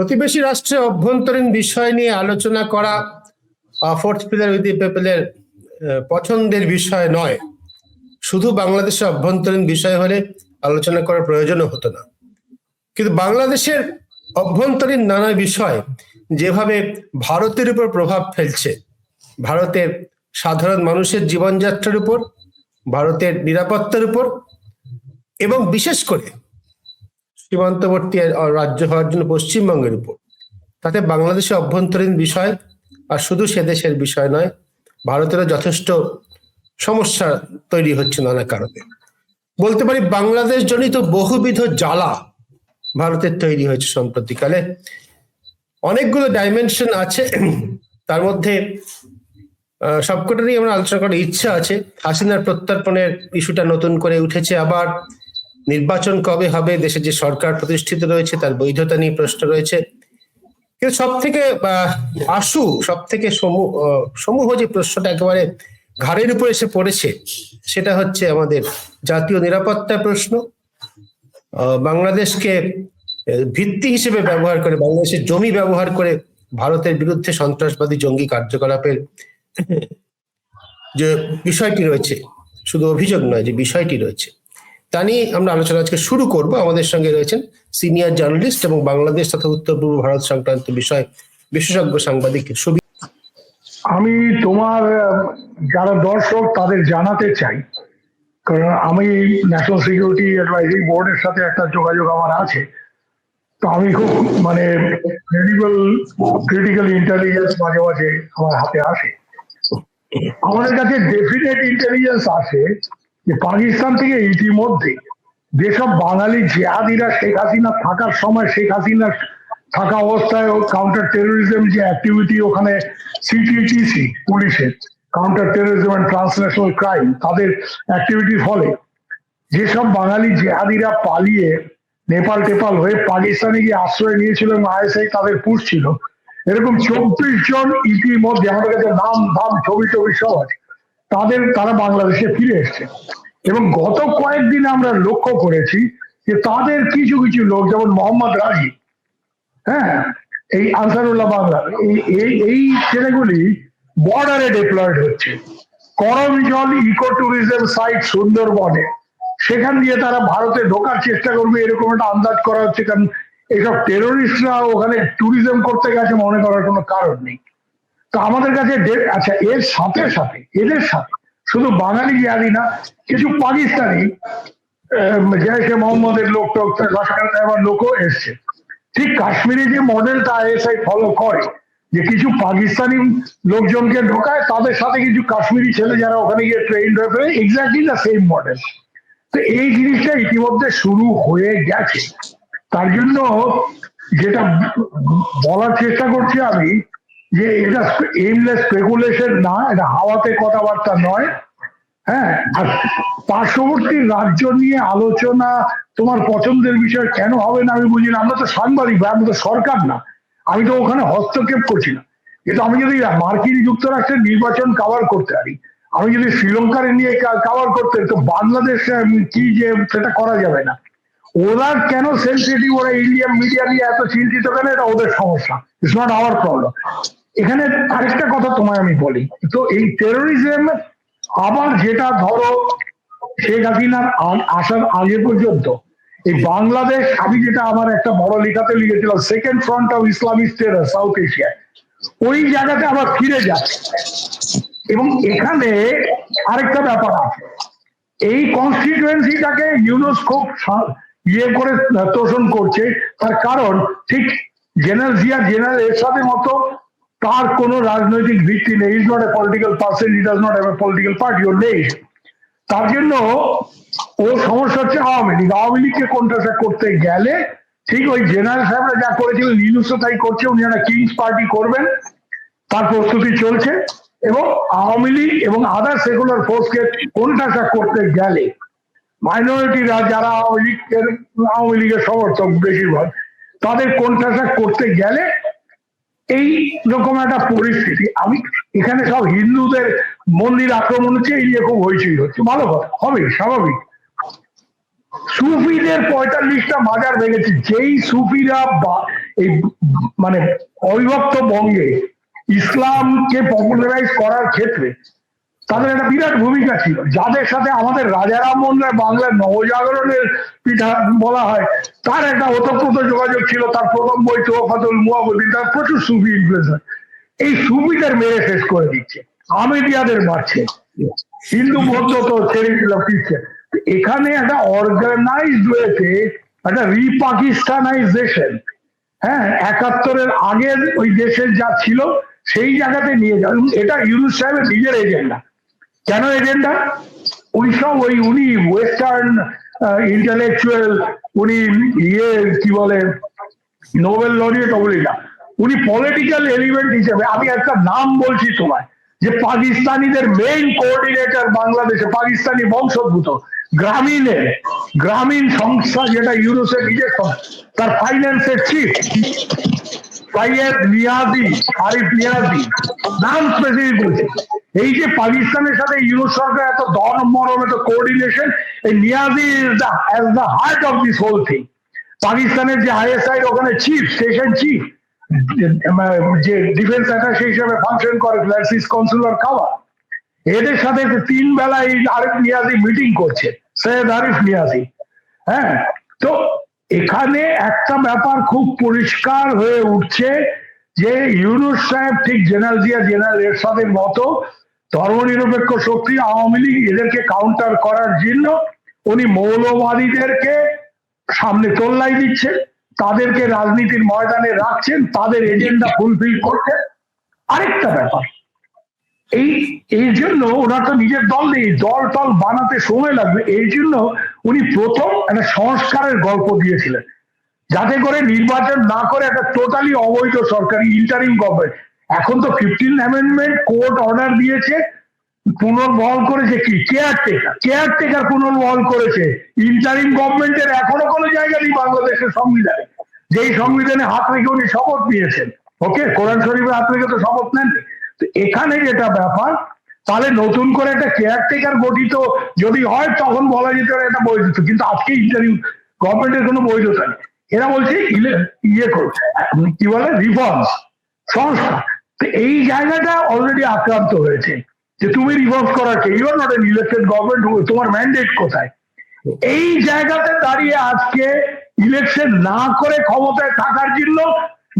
প্রতিবেশী রাষ্ট্রে অভ্যন্তরীণ বিষয় নিয়ে আলোচনা করা ফোর্থ পিলার উইথ পিপলের পছন্দের বিষয় নয়। শুধু বাংলাদেশের অভ্যন্তরীণ বিষয় হলে আলোচনা করার প্রয়োজনও হতো না। কিন্তু বাংলাদেশের অভ্যন্তরীণ নানা বিষয় যেভাবে ভারতের উপর প্রভাব ফেলছে, ভারতের সাধারণ মানুষের জীবনযাত্রার উপর, ভারতের নিরাপত্তার উপর, এবং বিশেষ করে সীমান্তবর্তী রাজ্য হওয়ার জন্য পশ্চিমবঙ্গের উপর। তাতে বাংলাদেশের অভ্যন্তরীণ বিষয় আর শুধু সে দেশের বিষয় নয়, ভারতেরও যথেষ্ট সমস্যা তৈরি হচ্ছে নানা কারণে। বলতে পারি বাংলাদেশ জনিত বহুবিধ জ্বালা ভারতের তৈরি হয়েছে সম্প্রতিকালে অনেকগুলো ডাইমেনশন আছে, তার মধ্যে সবকটা নিয়ে আমরা আলোচনা করার ইচ্ছা আছে। হাসিনার প্রত্যর্পণের ইস্যুটা নতুন করে উঠেছে আবার। নির্বাচন কবে হবে? দেশে যে সরকার প্রতিষ্ঠিত রয়েছে, তার বৈধতা নিয়ে প্রশ্ন রয়েছে। কিন্তু সব থেকে আশু সব থেকে সমূহ যে প্রশ্নটা একেবারে ঘাড়ের উপর এসে পড়েছে, সেটা হচ্ছে আমাদের জাতীয় নিরাপত্তা প্রশ্ন। বাংলাদেশকে ভিত্তি হিসেবে ব্যবহার করে বাংলাদেশের জমি ব্যবহার করে ভারতের বিরুদ্ধে সন্ত্রাসবাদী জঙ্গি কার্যকলাপের যে বিষয়টি রয়েছে, শুধু অভিযোগ নয়, যে বিষয়টি রয়েছে। তা নিয়ে আমরা আলোচনা আজকে শুরু করব। আমাদের সঙ্গে রয়েছেন সিনিয়র জার্নালিস্ট এবং বাংলাদেশ তথা উত্তর পূর্ব ভারত সংক্রান্ত বিষয় বিশেষজ্ঞ সাংবাদিক সুবি আমি তোমার যারা দর্শক, তাদের জানাতে চাই। কারণ আমি ন্যাশনাল সিকিউরিটি অ্যাডভাইজারি বোর্ডের সাথে একটা যোগাযোগ আমার আছে। তো আমি খুব মানে ক্রেডিবল ক্রিটিক্যাল ইন্টেলিজেন্স মাঝে মাঝে আমার হাতে আসে। আমাদের কাছে ডেফিনেট ইন্টেলিজেন্স আসে যে পাকিস্তান থেকে ইতিমধ্যে যেসব বাঙালি জেহাদিরা শেখ হাসিনা থাকার সময়, শেখ হাসিনা থাকা অবস্থায় কাউন্টার টেরোরিজম যে অ্যাক্টিভিটি ওখানে সিটিটিসি পুলিশের counter terrorism and transnational crime তাদের অ্যাক্টিভিটির ফলে যেসব বাঙালি জেহাদিরা পালিয়ে নেপাল টেপাল হয়ে পাকিস্তানে গিয়ে আশ্রয় নিয়েছিল এবং আইএসআই তাদের পুষছিল এরকম চব্বিশ জন ইতিমধ্যে আমাদের কাছে নাম, ধাম, ছবি, টবি সব আছে। তাদের তারা বাংলাদেশে ফিরে এসছে। এবং গত কয়েকদিন আমরা লক্ষ্য করেছি যে তাদের কিছু কিছু লোক, যেমন মোহাম্মদ রাজি হ্যাঁ এই আনসারুল্লাহ বাংলা, এই এই ছেলেগুলি বর্ডারে ডিপ্লয়েড হচ্ছে। করমজল ইকো ট্যুরিজম সাইট সুন্দরবনে। সেখান দিয়ে তারা ভারতে ঢোকার চেষ্টা করবে, এরকম একটা আন্দাজ করা হচ্ছে, কারণ এইসব টেরোরিস্টরা ওখানে ট্যুরিজম করতে গেছে মনে করার কোনো কারণ নেই। তো আমাদের কাছে আচ্ছা এর সাথে সাথে, এদের সাথে, শুধু বাঙালি জিয়াদি না, কিছু পাকিস্তানি জয়সে মোহাম্মদের লোক টোক লস্কর লোকও এসছে। ঠিক কাশ্মীরি যে মডেলটা আইএসআই ফলো করে, যে কিছু পাকিস্তানি লোকজনকে ঢোকায়, তাদের সাথে কিছু কাশ্মীরি ছেলে যারা ওখানে গিয়ে ট্রেন হয়ে ফেলে এক্স্যাক্টলি দ্য সেম মডেল তো এই জিনিসটা ইতিমধ্যে শুরু হয়ে গেছে। তার জন্য যেটা বলার চেষ্টা করছি আমি যে এটা এইমলেস স্পেকুলেশন না, এটা হাওয়াতে কথাবার্তা নয়। হ্যাঁ আর পার্শ্ববর্তী রাজ্য নিয়ে আলোচনা তোমার পছন্দের বিষয় কেন হবে না আমি বুঝি না। আমরা তো সাংবাদিক ভাই, আমরা তো সরকার না। আমি তো ওখানে হস্তক্ষেপ করছি না। কিন্তু আমি যদি মার্কিন যুক্তরাষ্ট্রের নির্বাচন কাভার করতে পারি, আমি যদি শ্রীলঙ্কার নিয়ে কাভার করতে তো বাংলাদেশ কি যে সেটা করা যাবে না। ওরা কেন সেন্সিটিভ ওরা ইন্ডিয়ান মিডিয়া নিয়ে এত চিন্তিত কেন? এটা ওদের সমস্যা। ইটস নট আওয়ার প্রবলেম এখানে আরেকটা কথা তোমায় আমি বলি। তো এই টেরোরিজম আবার যেটা ধরো শেখ হাসিনার আসার আগে পর্যন্ত, এই বাংলাদেশ আমি যেটা আমার একটা বড় লেখাতে লিখেছিলাম second front of Islamic terror South এশিয়ায় ওই জায়গাতে আবার ফিরে যাচ্ছে এবং এখানে আরেকটা ব্যাপার আছে। এই কনস্টিটুয়েন্সিটাকে ইউনুস খুব ইয়ে করে তোষণ করছে, তার কারণ ঠিক জেনারেল জিয়া জেনারেল এরশাদের মতো তার কোনো রাজনৈতিক ভিত্তি নেই। Is not a political person he does not a political party ও নেই তার জন্য ও সমস্যা হচ্ছে আওয়ামী লীগ। আওয়ামী লীগকে কোনটা করতে গেলে ঠিক ওই জেনারেল সাহেবরা যা করেছিলেন লিনুসও তাই করছে, উনি একটা কিংস পার্টি করবেন। তার প্রস্তুতি চলছে এবং আওয়ামী লীগ এবং আদার সেকুলার ফোর্সকে কোনটা করতে গেলে মাইনরিটিরা যারা আওয়ামী লীগের আওয়ামী লীগের সমর্থক বেশিরভাগ, তাদের কোনটা করতে গেলে এই রকম একটা পরিস্থিতি। আমি এখানে সব হিন্দুদের মন্দির আক্রমণ হচ্ছে, এই নিয়ে খুব হইচই হচ্ছে। ভালো কথা হবে স্বাভাবিক। সুফিদের পঁয়তাল্লিশটা মাজার ভেঙেছে। যেই সুফিরা এই মানে অবিভক্ত বঙ্গে ইসলামকে পপুলারাইজ করার ক্ষেত্রে তাদের একটা বিরাট ভূমিকা ছিল। যাদের সাথে আমাদের রাজারাম মোহন রায় বাংলার নবজাগরণের পিঠা বলা হয়, তার একটা ওতপ্রোত যোগাযোগ ছিল, তার প্রথম বই তোফাতুল মুয়াবুদ্দিন তার প্রচুর সুফি ইনফ্লুয়েন্স হয়। এই সুফিদের মেরে শেষ করে দিচ্ছে। আমেদিয়াদের মারছে। হিন্দু বৌদ্ধ তো ছেড়ে দিল এখানে একটা অর্গানাইজড ওয়েতে একটা রিপাকিস্তানাইজেশন হ্যাঁ একাত্তরের আগের ওই দেশের যা ছিল, সেই জায়গাতে নিয়ে যাও এবং এটা ইউনুস সাহেবের নিজের এজেন্ডা কেন এজেন্ডা ওই সব ওই, উনি ওয়েস্টার্ন ইন্টালেকচুয়াল উনি ইয়ে কি বলে নোবেল লরিয়েট না উনি পলিটিক্যাল এলিমেন্ট হিসেবে, আমি একটা নাম বলছি তোমায়, যে পাকিস্তানিদের মেইন কোঅর্ডিনেটর বাংলাদেশে, পাকিস্তানি বংশোদ্ভূত গ্রামীণের গ্রামীণ সংস্থা যেটা ইউরোসের নিজের তার ফাইন্যান্সের চিফ সৈয়দ নিয়াজি আরিফ নিয়াজি নাম স্পেসিফিক বলছে এই যে পাকিস্তানের সাথে ইউরোপ সরকার এত দর মরম এত কোঅর্ডিনেশন এই Niazi is the as the heart of this whole thing পাকিস্তানের যে আইএসআই ওখানে চিফ স্টেশন চিফ যে ডিফেন্স অ্যাটাচি হিসেবে ফাংশন করে ফ্ল্যান্সিস কনসুলার খাওয়া। এদের সাথে তিন বেলা এই আরিফ নিয়াজি মিটিং করছে, সৈয়দ আরিফ নিয়াজি হ্যাঁ তো এখানে একটা ব্যাপার খুব পরিষ্কার হয়ে উঠছে যে ইউনুস সাহেব ঠিক জেনারেল জিয়া জেনারেল এরশাদের মতো ধর্মনিরপেক্ষ শক্তি আওয়ামী লীগ এদেরকে কাউন্টার করার জন্য উনি মৌলবাদীদেরকে সামনে তোল্লাই দিচ্ছেন, তাদেরকে রাজনীতির ময়দানে রাখছেন, তাদের এজেন্ডা ফুলফিল করছেন। আরেকটা ব্যাপার এই এই জন্য ওনার তো নিজের দল নেই, দল টল বানাতে সময় লাগবে। এই জন্য উনি প্রথম একটা সংস্কারের গল্প দিয়েছিলেন। যাতে করে নির্বাচন না করে একটা টোটালি অবৈধ সরকারি ইন্টারিম গভর্নমেন্ট এখন তো ফিফটিন অ্যামেন্ডমেন্ট কোর্ট অর্ডার দিয়েছে, পুনর্বহাল করেছে কি? কেয়ারটেকার কেয়ারটেকার পুনর্বহাল করেছে। ইন্টারিম গভর্নমেন্টের এখনও কোনো জায়গা নেই বাংলাদেশের সংবিধানে। যেই সংবিধানে হাত রেখে উনি শপথ নিয়েছেন। ওকে কোরআন শরীফের হাত রেখে তো শপথ নেননি। তো এখানে যেটা ব্যাপার, তাহলে নতুন করে একটা কেয়ারটেকার গঠিত যদি হয়, তখন বলা যেতে পারে এটা বৈধ। কিন্তু আজকে ইন্টারিম গভর্নমেন্টের কোনো বৈধতা নেই। এরা বলছে ইয়ে করছে কি বলে? রিফর্মস সংস্কার। তো এই জায়গাটা অলরেডি আক্রান্ত হয়েছে। যে তুমি রিফর্মস করার কে? You are not an elected government তোমার ম্যান্ডেট কোথায়? এই জায়গাতে দাঁড়িয়ে আজকে ইলেকশন না করে ক্ষমতায় থাকার জন্য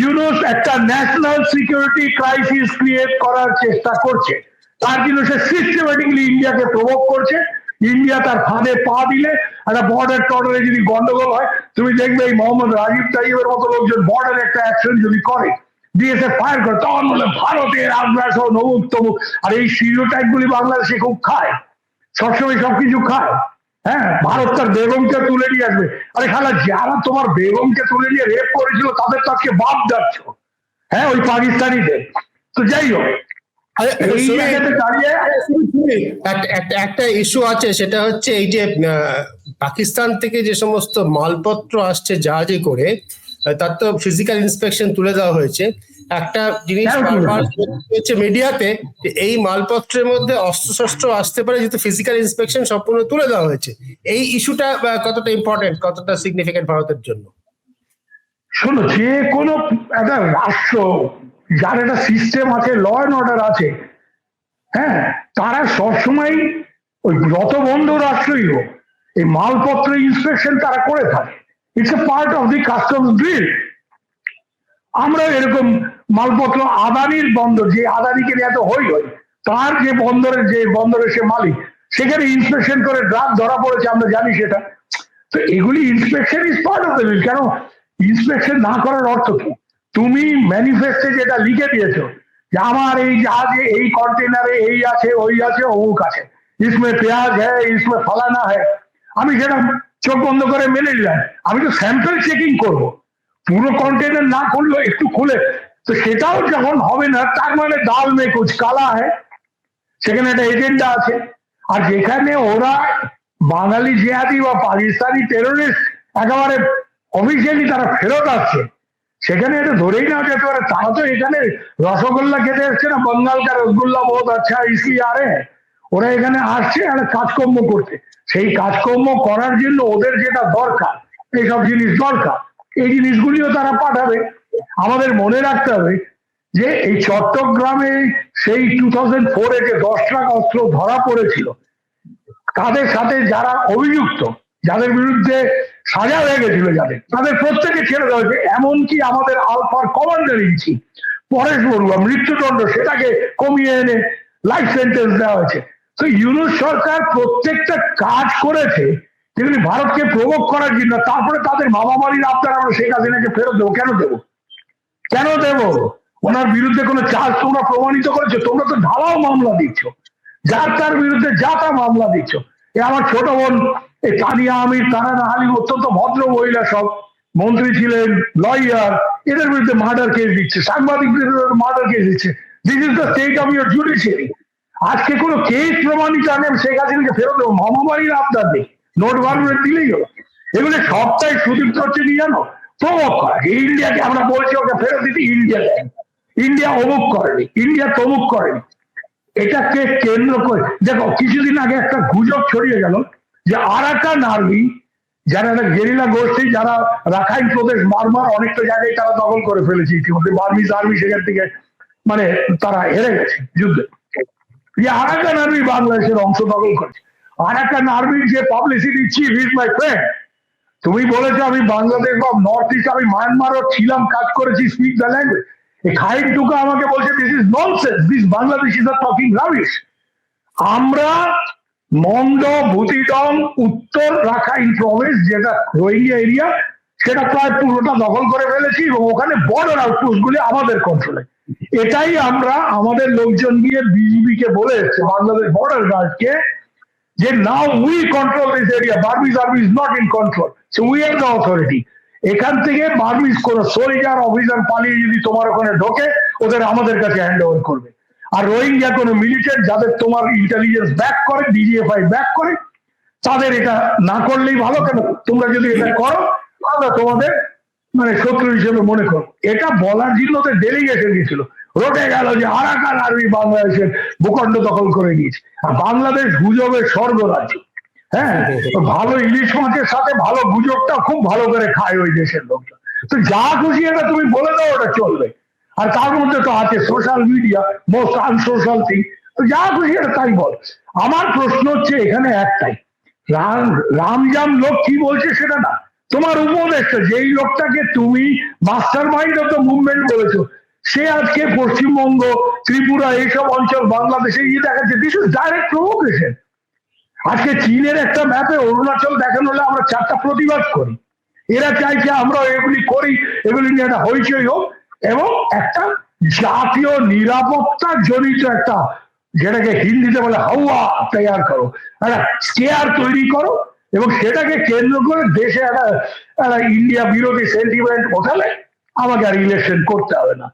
ইউনুস একটা ন্যাশনাল সিকিউরিটি ক্রাইসিস ক্রিয়েট করার চেষ্টা করছে। তার জন্য সে সিস্টেমেটিকলি ইন্ডিয়াকে প্রভোগ করছে। ইন্ডিয়া তার ফাঁদে পা দিলে, একটা বর্ডার টর্ডারে যদি গন্ডগোল হয়, তুমি দেখবে এই মোহাম্মদ রাজীব তাইবের মতো লোকজন বর্ডার একটা অ্যাকশন যদি করে বিএসএফ ফায়ার করে, তখন বলে ভারতের আগ্রাস নমুক তমুক আর এই সিরিওটাইপ গুলি বাংলাদেশে খুব খায়। সবসময় সবকিছু খায়। হ্যাঁ ভারত তার বেগমকে তুলে নিয়ে আসবে। আরে খালা যারা তোমার বেগমকে তুলে নিয়ে রেপ করেছিল তাদের তো আজকে বাপ যাচ্ছ হ্যাঁ ওই পাকিস্তানিদের। তো যাই হোক দাঁড়িয়ে একটা- ইস্যু আছে সেটা হচ্ছে এই যে পাকিস্তান থেকে যে সমস্ত মালপত্র আসছে জাহাজে করে তার তো ফিজিক্যাল ইন্সপেকশন তুলে দেওয়া হয়েছে। একটা জিনিস হ্যাঁ, তুলে বারবার হচ্ছে মিডিয়াতে এই মালপত্রের মধ্যে অস্ত্রশস্ত্র আসতে পারে যেহেতু ফিজিক্যাল ইন্সপেকশন সম্পূর্ণ তুলে দেওয়া হয়েছে। এই ইস্যুটা কতটা ইম্পর্টেন্ট কতটা সিগনিফিকেন্ট ভারতের জন্য? শোনো যে কোনো একটা রাষ্ট্র যার একটা সিস্টেম আছে ল অ্যান্ড অর্ডার আছে হ্যাঁ তারা সবসময় ওই যত বন্ধ রাষ্ট্রই হোক এই মালপত্র ইন্সপেকশন তারা করে থাকে। It's a part of the customs drill আমরা এরকম মালপত্র আদানির বন্দর, যে আদানিকে এত হই হই, তার যে বন্দরের যে বন্দরের সে মালিক, সেখানে ইন্সপেকশন করে ড্রাগ ধরা পড়েছে, আমরা জানি সেটা। তো এগুলি inspection is part of the কেন? ইন্সপেকশন না করার অর্থ কি? তুমি ম্যানিফেস্টে যেটা লিখে দিয়েছ, যে আমার এই জাহাজে, এই কন্টেনারে এই আছে, ওই আছে, অমুক আছে। ইসমে পেঁয়াজ হ্যাঁ ইসমে ফালানা হ্যাঁ আমি সেটা চোখ বন্ধ করে মেনে নিলাম। আমি তো স্যাম্পল চেকিং করব। পুরো কন্টেনার না করলেও একটু খুলে, তো সেটাও যখন হবে না, তার মানে ডাল মে কুচ কালা হ্যাঁ। সেখানে একটা এজেন্ডা আছে। আর যেখানে ওরা বাঙালি জিহাদি বা পাকিস্তানি টেরোরিস্ট একেবারে অফিসিয়ালি তারা ফেরত আসছে, সেখানে এটা ধরেই না যেতে পারে। তারা তো এখানে রসগোল্লা খেতে এসছে না, বঙ্গালকা রসগোল্লা বহুত আচ্ছা ইসলি আরে ওরা এখানে আসছে একটা কাজকর্ম করতে সেই কাজকর্ম করার জন্য ওদের যেটা দরকার, এইসব জিনিস দরকার, এই জিনিসগুলিও তারা পাঠাবে। আমাদের মনে রাখতে হবে যে এই চট্টগ্রামে সেই টু থাউজেন্ড ফোরে যে দশ লাখ অস্ত্র ধরা পড়েছিল, তাদের সাথে যারা অভিযুক্ত, যাদের বিরুদ্ধে সাজা হয়ে গেছিল যাদের, তাদের প্রত্যেকে ছেড়ে দেওয়া হয়েছে। এমনকি আমাদের আলফার commander in chief Paresh Barua, মৃত্যুদণ্ড, সেটাকে কমিয়ে এনে লাইফ সেন্টেন্স দেওয়া হয়েছে। তো ইউনুস সরকার প্রত্যেকটা কাজ করেছে, যেগুলি ভারতকে প্রভোগ করার জন্য, তারপরে তাদের বাবা বাড়ির আপনার আমরা শেখ হাসিনাকে ফেরত দেবো, কেন দেবো? কেন দেব? ওনার বিরুদ্ধে কোনো চার্জ তোমরা প্রমাণিত করেছ? তোমরা তো ঢালাও মামলা দিচ্ছ। যার তার বিরুদ্ধে যা তা মামলা দিচ্ছ। এ আমার ছোট বোন এই তানিয়া আমির তারানা হালিম অত্যন্ত ভদ্র মহিলা সব। মন্ত্রী ছিলেন, লয়ার, এদের বিরুদ্ধে মার্ডার কেস দিচ্ছে, সাংবাদিকদের মার্ডার কেস দিচ্ছে। This is the state of your judiciary আজকে কোনো কেস প্রমাণিত আনে শেখ হাসিনাকে ফেরত দেবো, মহামারীর আপনার নেই। নোট বারবার দিলেই হলো এগুলো সবটাই সুদীপ্ত হচ্ছে কি জানো? প্রমোক করা। ইন্ডিয়াকে আমরা বলছি, ওকে ফেরত দিতে ইন্ডিয়া ইন্ডিয়া অমুক করেনি, ইন্ডিয়া তমুক করেনি। এটাকে কেন্দ্র করে দেখো, কিছুদিন আগে একটা গুজব ছড়িয়ে গেল যে আরাকান আর্মি যারা একটা গেরিলা গোষ্ঠী, যারা রাখাইন প্রদেশ, মারমার অনেকটা জায়গায় তারা দখল করে ফেলেছে ইতিমধ্যে। বার্মিজ আর্মি সেখান থেকে মানে তারা হেরে গেছে যুদ্ধে। যে আরাকান আর্মি বাংলাদেশের অংশ দখল করেছে। আরাকান আর্মির যে publicity chief is my friend তুমি বলেছ আমি বাংলাদেশ বা নর্থ ইস্ট আমি মায়ানমারও ছিলাম, কাজ করেছি স্পিক দ্য ল্যাঙ্গুয়েজ এই খাইন টুকা আমাকে বলছে this is nonsense this Bangladesh is are talking rubbish আমরা মন্দ ভূতিডং উত্তর রাখাইন প্রবেশ যেটা রোহিঙ্গা এরিয়া সেটা প্রায় পুরোটা দখল করে ফেলেছি এবং ওখানে বর্ডার আউটপোস্ট গুলি আমাদের কন্ট্রোলে এটাই আমরা আমাদের লোকজন গিয়ে বিজিবি কে বলে বাংলাদেশ বর্ডার গার্ডকে যে now we control this area Burmese army is not in control so we have the authority এখান থেকে বার্মিজ কোন সোলজার অফিসার পালিয়ে যদি তোমার ওখানে ঢোকে, ওদের আমাদের কাছে হ্যান্ড ওভার করবে। আর রোহিঙ্গা কোনো মিলিটেন্ট যাদের তোমার ইন্টেলিজেন্স ব্যাক করে ডিজিএফআই ব্যাক করে, তাদের এটা না করলেই ভালো, কেন? তোমরা যদি এটা করো, আমরা তোমাদের মানে শত্রু হিসেবে মনে করো। এটা বলার জন্য ওদের ডেলিগেশন গেছিল রোটে গেল যে আরাকান আর্মি বাংলাদেশের ভূখণ্ড দখল করে নিয়েছে। আর বাংলাদেশ গুজবের স্বর্গ রাজ্য হ্যাঁ ভালো ইলিশ মাছের সাথে ভালো গুজবটা খুব ভালো করে খায় ওই দেশের লোকজন। তো যা খুশি এটা তুমি বলে দাও, ওটা চলবে। আর তার মধ্যে তো আছে social media most unsocial thing তো যা খুশি এটা তাই বল। আমার প্রশ্ন হচ্ছে এখানে একটাই। রাম, রামজাম লোক কি বলছে সেটা না। তোমার উপদেশটা যেই লোকটাকে তুমি mastermind of the movement বলেছ, সে আজকে পশ্চিমবঙ্গ, ত্রিপুরা, এইসব অঞ্চল, বাংলাদেশে গিয়ে দেখাচ্ছে। দিস ইজ ডাইরেক্ট প্রভোকেশন আজকে চীনের একটা ম্যাপে অরুণাচল দেখানো হলে আমরা চারটা প্রতিবাদ করি। এরা চাইছে আমরা এগুলি করি, এগুলি নিয়ে একটা হইচই হোক, এবং একটা জাতীয় নিরাপত্তা জনিত একটা, যেটাকে হিন্দিতে বলে হাওয়া তৈরি করো। একটা স্কেয়ার তৈরি করো এবং সেটাকে কেন্দ্র করে দেশে একটা ইন্ডিয়া বিরোধী সেন্টিমেন্ট ওঠালে আমাকে আর ইলেকশন করতে হবে না।